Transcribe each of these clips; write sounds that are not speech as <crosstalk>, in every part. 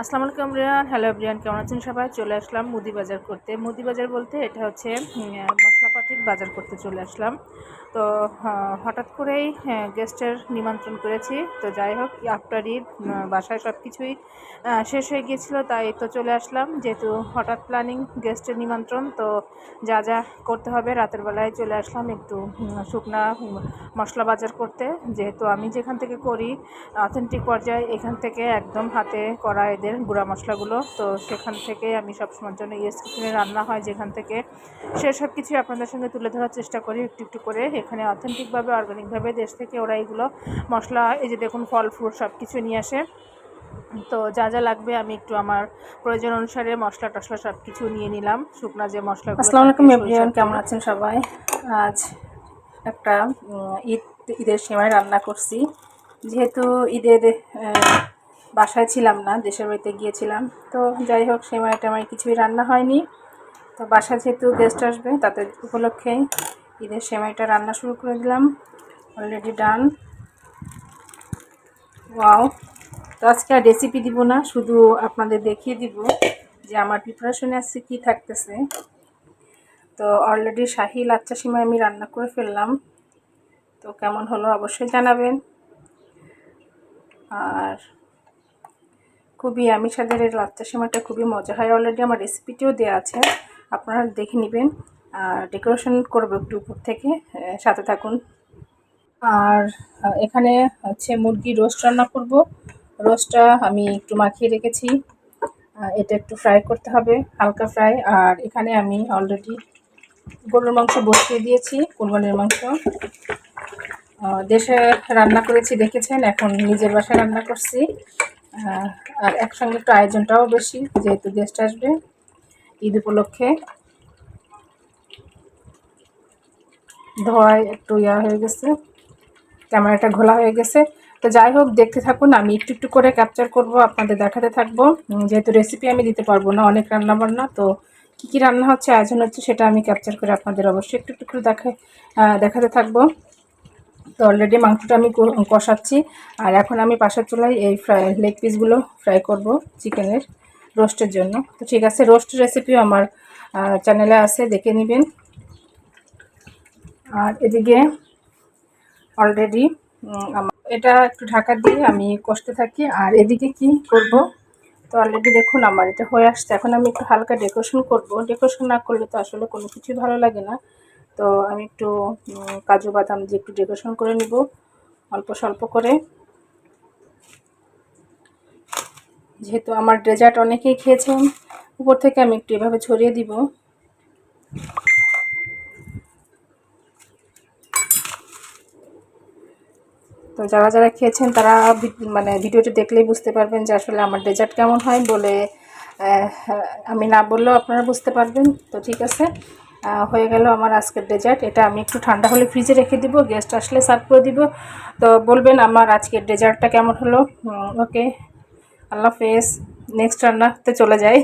আসসালামু আলাইকুম Riyan. Hello Brian কেমন আছেন সবাই? চলে আসলাম মুদি বাজার করতে। মুদি বাজার বলতে এটা হচ্ছে মশলাপাতির বাজার করতে চলে আসলাম। তো হঠাৎ করেই গেস্টের নিমন্ত্রণ করেছি। তো যাই হোক আফটার ঈদ বাসায় সব কিছুই শেষ হয়ে গিয়েছিল, তাই তো চলে আসলাম। যেহেতু হঠাৎ প্ল্যানিং গেস্টের নিমন্ত্রণ, তো যা যা করতে হবে, রাতের বেলায় চলে আসলাম একটু শুকনা মশলা বাজার করতে। যেহেতু আমি যেখান থেকে করি অথেন্টিক পর্যায়ে এখান থেকে একদম হাতে করা এদের গুঁড়া মশলাগুলো। তো সেখান থেকে আমি সবসময়ের জন্য ইয়েস কিচেনে রান্না হয় যেখান থেকে সে সব কিছুই আপনাদের সঙ্গে তুলে ধরার চেষ্টা করি একটু একটু করে। এখানে অথেন্টিকভাবে অর্গানিকভাবে দেশ থেকে ওরা এগুলো মশলা এই যে দেখুন ফল ফ্রুট সব কিছু নিয়ে আসে। তো যা যা লাগবে আমি একটু আমার প্রয়োজন অনুসারে মশলা টশলা সব কিছু নিয়ে নিলাম। শুকনা যে মশলা আসসালামু আলাইকুম এভরিওয়ান কেমন আছেন সবাই? আজ একটা ঈদ ঈদের সময় রান্না করছি। যেহেতু ঈদের বাসায় ছিলাম না, দেশের বাড়িতে গিয়েছিলাম। তো যাই হোক সেমাই টেমাই কিছুই রান্না হয়নি। তো বাসায় যেহেতু গেস্ট আসবে, তাদের উপলক্ষে ঈদের সেমাইটা রান্না শুরু করে দিলাম। অলরেডি ডান ওয়াও তো আজকে আর রেসিপি দিব না, শুধু আপনাদের দেখিয়ে দিব যে আমার প্রিপারেশনে আজকে কী থাকতেছে। তো অলরেডি শাহি লাচ্চা সিমাই আমি রান্না করে ফেললাম। তো কেমন হলো অবশ্যই জানাবেন। আর খুবই আমি সাদের এই লাচ্চা সিমাইটা খুবই মজা হয়। অলরেডি আমার রেসিপিটিও দেওয়া আছে। আপনারা দেখে নেবেন। আর ডেকোরেশন করব একটু উপর থেকে। সাথে থাকুন। আর এখানে হচ্ছে মুরগি রোস্ট রান্না করব। রোস্টটা আমি একটু মাখিয়ে রেখেছি। এটা একটু ফ্রাই করতে হবে, হালকা ফ্রাই আর এখানে আমি অলরেডি গরুর মাংস বসিয়ে দিয়েছি, কোরবানির মাংস। দেশে রান্না করেছি, দেখেছেন? এখন নিজের বাসায় রান্না করছি। আর একসঙ্গে একটু আয়োজনটাও বেশি, যেহেতু গেস্ট আসবে, ঈদ উপলক্ষে। ধোয়ায় একটু ইয়া হয়ে গেছে, ক্যামেরাটা ঘোলা হয়ে গেছে। তো যাই হোক, দেখতে থাকুন, আমি একটু একটু করে ক্যাপচার করব, আপনাদের দেখাতে থাকব। যেহেতু রেসিপি আমি দিতে পারব না, অনেক রান্না বান্না তো কী কী রান্না হচ্ছে, আয়োজন হচ্ছে, সেটা আমি ক্যাপচার করে আপনাদের অবশ্যই একটু একটু করে দেখা দেখাতে থাকব। তো অলরেডি মাংসটা আমি কষাচ্ছি। আর এখন আমি পাশের চুলায় এই ফ্রাই লেগ পিসগুলো ফ্রাই করব চিকেনের রোস্টের জন্য। তো ঠিক আছে, রোস্ট রেসিপিও আমার চ্যানেলে আছে, দেখে নেবেন। আর এদিকে অলরেডি এটা একটু ঢাকা দিয়ে আমি কষতে থাকি। আর এদিকে কি করব? তো অলরেডি দেখুন আমার এটা হয়ে আসছে। এখন আমি একটু হালকা ডেকোরেশন করব। ডেকোরেশন না করলে তো আসলে কোনো কিছুই ভালো লাগে না। তো আমি একটু কাজু বাদাম দিয়ে একটু ডেকোরেশন করে নিব, অল্প স্বল্প করে। যেহেতু আমার ডেজার্ট অনেকেই খেয়েছেন, উপর থেকে আমি একটু এভাবে ছড়িয়ে দিব। তো যারা যারা খেয়েছেন, তারা মানে ভিডিওটি দেখলেই বুঝতে পারবেন যে আসলে আমার ডেজার্ট কেমন হয় বলে আমি না বললেও আপনারা বুঝতে পারবেন। তো ঠিক আছে হয়ে গেল আমার আজকের ডেজার্ট এটা আমি একটু ঠান্ডা হলে ফ্রিজে রেখে দিব গেস্ট আসলে সার্ভ করে দিব। তো বলবেন আমার আজকের ডেজার্টটা কেমন হলো? ওকে আল্লাহ হাফেজ। নেক্সট রান্নাতে চলে যাই।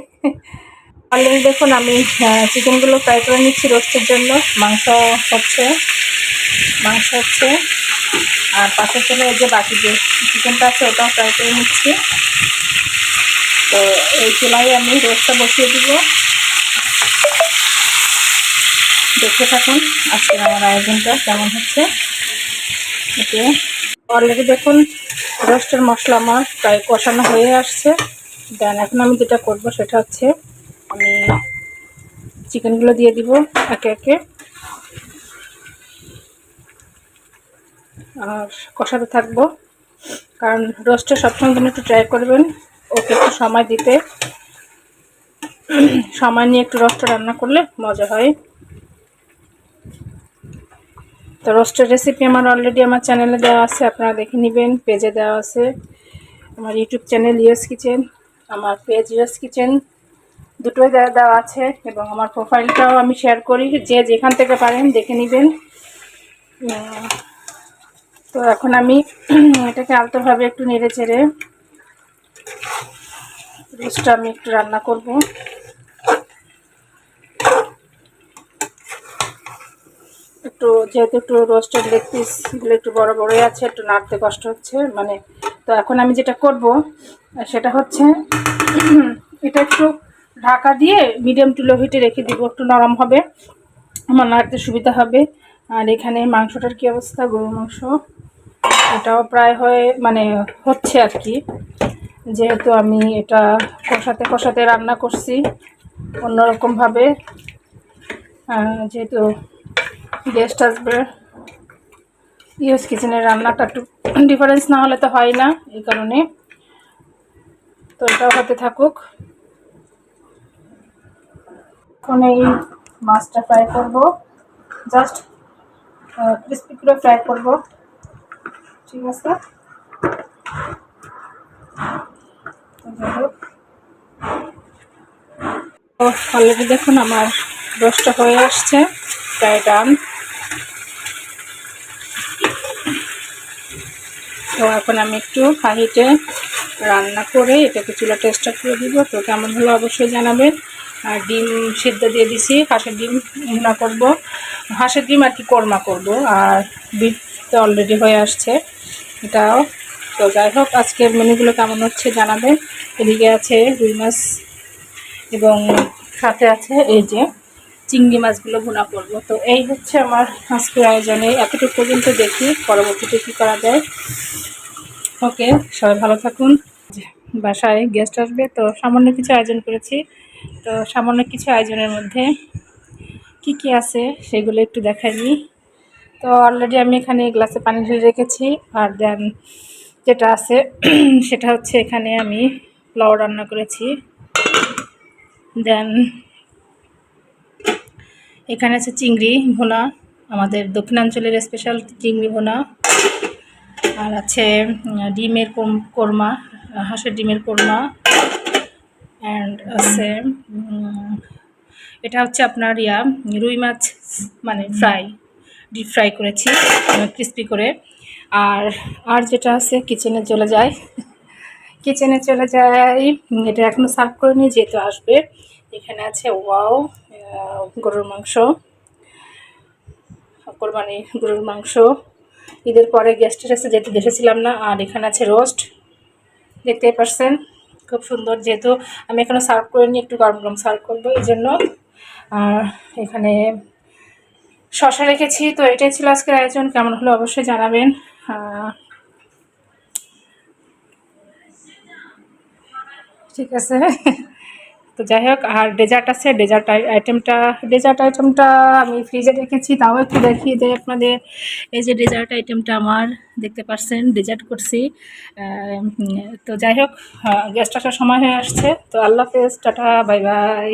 অলরেডি দেখুন, আমি চিকেনগুলো ফ্রাই করে নিচ্ছি রোস্টের জন্য। মাংস হচ্ছে মাংস হচ্ছে, আর পাশের চলে যে বাকি যে চিকেনটা আছে, ওটাও ফ্রাই করে নিচ্ছি। তো এই চুলায় আমি রোস্টটা বসিয়ে দিব। দেখতে থাকুন, আজকের আমার আয়োজনটা কেমন হচ্ছে। ওকে অলরেডি দেখুন রোস্টের মশলা আমার প্রায় কষানো হয়ে আসছে। দেন এখন আমি যেটা করব সেটা হচ্ছে, আমি চিকেনগুলো দিয়ে দিব একে একে। আর কষাতে থাকব। কারণ রোস্টে সবসময় জন্য একটু ট্রাই করবেন, ওকে একটু সময় দিতে। সময় নিয়ে একটু রোস্টটা রান্না করলে মজা হয়। তো রোস্টের রেসিপি আমার অলরেডি আমার চ্যানেলে দেওয়া আছে, আপনারা দেখে নেবেন পেজে দেওয়া আছে। আমার ইউটিউব চ্যানেল ইউএস কিচেন আমার পেজ ইউএস কিচেন দুটোই দেওয়া দেওয়া আছে এবং আমার প্রোফাইলটাও আমি শেয়ার করি, যে যেখান থেকে পারেন দেখে নেবেন। তো এখন আমি <clears throat> এটাকে আলতোভাবে একটু নেড়ে চেড়ে রোস্টটা আমি একটু রান্না করব একটু যেহেতু একটু রোস্টেড লেগ পিসগুলো একটু বড় বড়ই আছে, একটু নাড়তে কষ্ট হচ্ছে মানে তো এখন আমি যেটা করব, সেটা হচ্ছে <clears throat> এটা একটু ঢাকা দিয়ে মিডিয়াম টু লো হিটে রেখে দিব, একটু নরম হবে, আমার নাড়তে সুবিধা হবে। আর এখানে মাংসটার কি অবস্থা? গরুর মাংস, এটাও প্রায় হয়ে মানে হচ্ছে আর কি। যেহেতু আমি এটা কষাতে কষাতে রান্না করছি অন্যরকমভাবে যেহেতু গেস্ট আসবে। ইউজ কিচেনের রান্নাটা একটু ডিফারেন্স না হলে তো হয় না, এই কারণে। তো এটাও হতে থাকুক। এখন এই মাছটা ফ্রাই করব। জাস্ট ক্রিস্পি করে ফ্রাই করব। ঠিক আছে? দেখুন আমার রোস্টটা হয়ে আসছে। প্রায় ডান তো এখন আমি একটু হাইটে রান্না করে এটাকে চুলা টেস্টটা করে দিব। তো কেমন হলো অবশ্যই জানাবেন। আর ডিম সিদ্ধ দিয়ে দিছি, হাঁসের ডিম ভুনা করব। হাঁসের ডিম আর কি কোরমা করব, আর বিট তো অলরেডি হয়ে আসছে। এটাও। তো যাই হোক, আজকের মেনুগুলো কেমন হচ্ছে জানাবেন। এদিকে আছে রুই মাছ এবং সাথে আছে এই যে চিংড়ি মাছগুলো ভুনা করব। তো এই হচ্ছে আমার আজকের আয়োজনে। এতটুকু পর্যন্ত দেখি, পরবর্তীতে কী করা যায়। ওকে, সবাই ভালো থাকুন। বাসায় গেস্ট আসবে, তো সামান্য কিছু আয়োজন করেছি। তো সামান্য কিছু আয়োজনের মধ্যে কি কি আছে সেগুলো একটু দেখাই নিই তো অলরেডি আমি এখানে গ্লাসে পানি ঢেলে রেখেছি, আর দেন যেটা আছে, <clears throat> সেটা হচ্ছে এখানে আমি পোলাও রান্না করেছি। দেন এখানে আছে চিংড়ি ভুনা, আমাদের দক্ষিণাঞ্চলের স্পেশাল চিংড়ি ভুনা। আর আছে ডিমের কোরমা, হাঁসের ডিমের কোরমা অ্যান্ড আছে এটা হচ্ছে আপনার ইয়া, রুই মাছ মানে ফ্রাই ডিপ ফ্রাই করেছি ক্রিস্পি করে। আর আর যেটা আছে কিচেনে চলে যায় কিচেনে চলে যাই, এটা এখনও সার্ভ করে নিয়ে যেহেতু আসবে। এখানে আছে ওয়াও গরুর মাংস কোরবানি গরুর মাংস। ঈদের পরে গেস্টের এসে যেতে দেখেছিলাম না, আর এখানে আছে রোস্ট দেখতেই পারছেন? খুব সুন্দর, যেহেতু আমি এখানে সার্ভ করে করিনি, একটু গরম গরম সার্ভ করব, এই জন্য। আর এখানে শশা রেখেছি, তো এটাই ছিল আজকের আয়োজন, কেমন হলো অবশ্যই জানাবেন। ঠিক আছে। তো যাই হোক, আর ডেজার্ট আছে ডেজার্ট আইটেমটা ডেজার্ট আইটেমটা আমি ফ্রিজে রেখেছি, তাও একটু দেখিয়ে দেয় আপনাদের। এই যে ডেজার্ট আইটেমটা আমার, দেখতে পাচ্ছেন ডেজার্ট করছি। তো যাই হোক আসার সময় হয়ে আসছে। তো আল্লাহ হাফেজ, টাটা বাই বাই